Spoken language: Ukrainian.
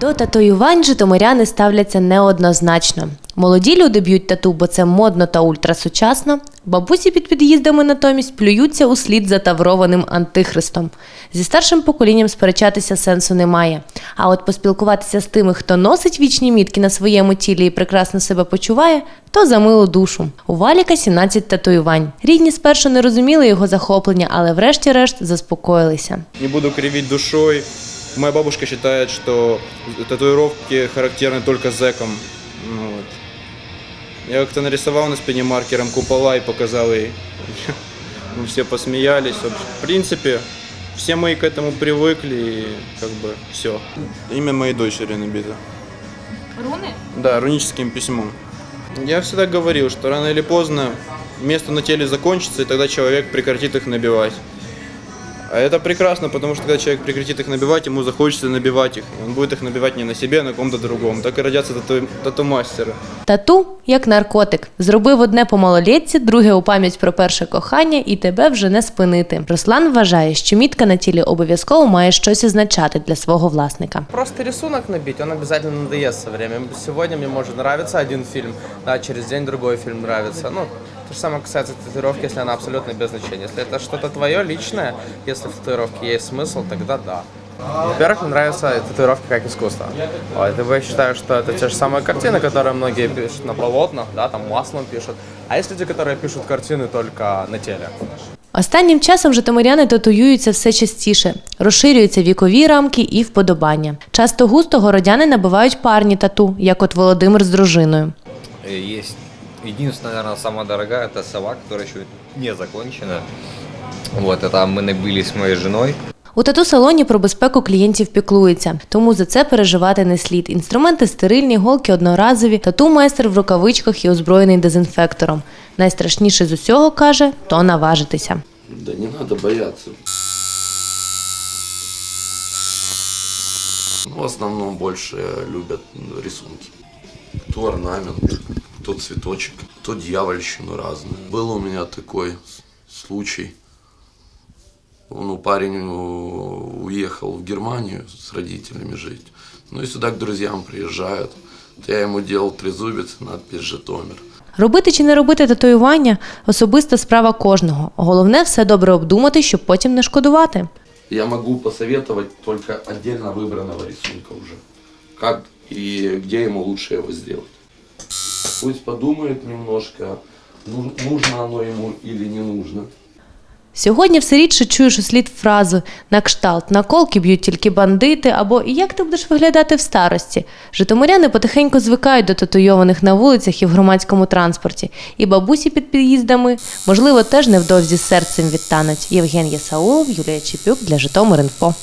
До татуювань житомиряни ставляться неоднозначно. Молоді люди б'ють тату, бо це модно та ультрасучасно. Бабусі під під'їздами натомість плюються у слід за антихристом. Зі старшим поколінням сперечатися сенсу немає. А от поспілкуватися з тими, хто носить вічні мітки на своєму тілі і прекрасно себе почуває, то за милу душу. У Валіка 17 татуювань. Рідні спершу не розуміли його захоплення, але врешті-решт заспокоїлися. Не буду кривить душой. Моя бабушка считает, что татуировки характерны только зэкам. Ну, вот. Я как-то нарисовал на спине маркером купола и показал ей. Мы все посмеялись. В принципе, все мы к этому привыкли и как бы все. Имя моей дочери набито. Руни? Да, руническим письмом. Я всегда говорил, что рано или поздно место на теле закончится, и тогда человек прекратит их набивать. А это прекрасно, потому что когда человек прекратит их набивать, ему захочется набивать их. И он будет их набивать не на себе, а на ком-то другом. Так и родятся тату- тату-мастеры. Тату як наркотик. Зробив одне по малолітці, друге у пам'ять про перше кохання, і тебе вже не спинити. Руслан вважає, що мітка на тілі обов'язково має щось означати для свого власника. Просто рисунок набить, он обязательно надоест со временем. Сегодня мне может нравиться один фильм, да, через день другой фильм нравится. Ну, то же самое касается татуировки, если она абсолютно без значения. Если это что-то твое личное, если в татуировке есть смысл, тогда да. Во-первых, мне нравятся татуировки как искусство. Вот, и я считаю, что это те же самые картины, которые многие пишут на полотнах, да, там маслом пишут. А есть люди, которые пишут картины только на теле. Останнім часом житомиряни татуюються все частіше, розширюються вікові рамки і вподобання. Часто густо городяни набивають парні тату, як от Володимир з дружиною. Э, Есть единственная, наверное, самая дорогая, это сова, которая еще не закончена. Вот, это мы набили с моей женой. У тату-салоні про безпеку клієнтів піклуються, тому за це переживати не слід. Інструменти стерильні, голки одноразові, тату-майстер в рукавичках і озброєний дезінфектором. Найстрашніше з усього каже то наважитися. Да не надо бояться. Ну, в основном больше любят ну, рисунки. Кто орнамент, кто цветочек, кто дьявольщину разную. Был у меня такой с- случай. Ну, парень уехал в Германию с родителями жить. Ну и сюда к друзьям приезжают. Я ему делал трезубец, надпись «Житомир». Робити чи не робити татуювання особиста справа кожного. Головне все добре обдумати, щоб потім не шкодувати. Я могу посоветовать только отдельно выбранного рисунка уже. Как и где ему лучше его сделать. Пусть подумает немножко, ну- нужно оно ему или не нужно. Сьогодні все рідше чуєш у слід фразу на кшталт наколки б'ють тільки бандити або як ти будеш виглядати в старості. Житомиряни потихеньку звикають до татуйованих на вулицях і в громадському транспорті. І бабусі під під'їздами, можливо, теж невдовзі серцем відтануть. Євген Ясаулов, Юлія Чепюк для Житомир.Інфо.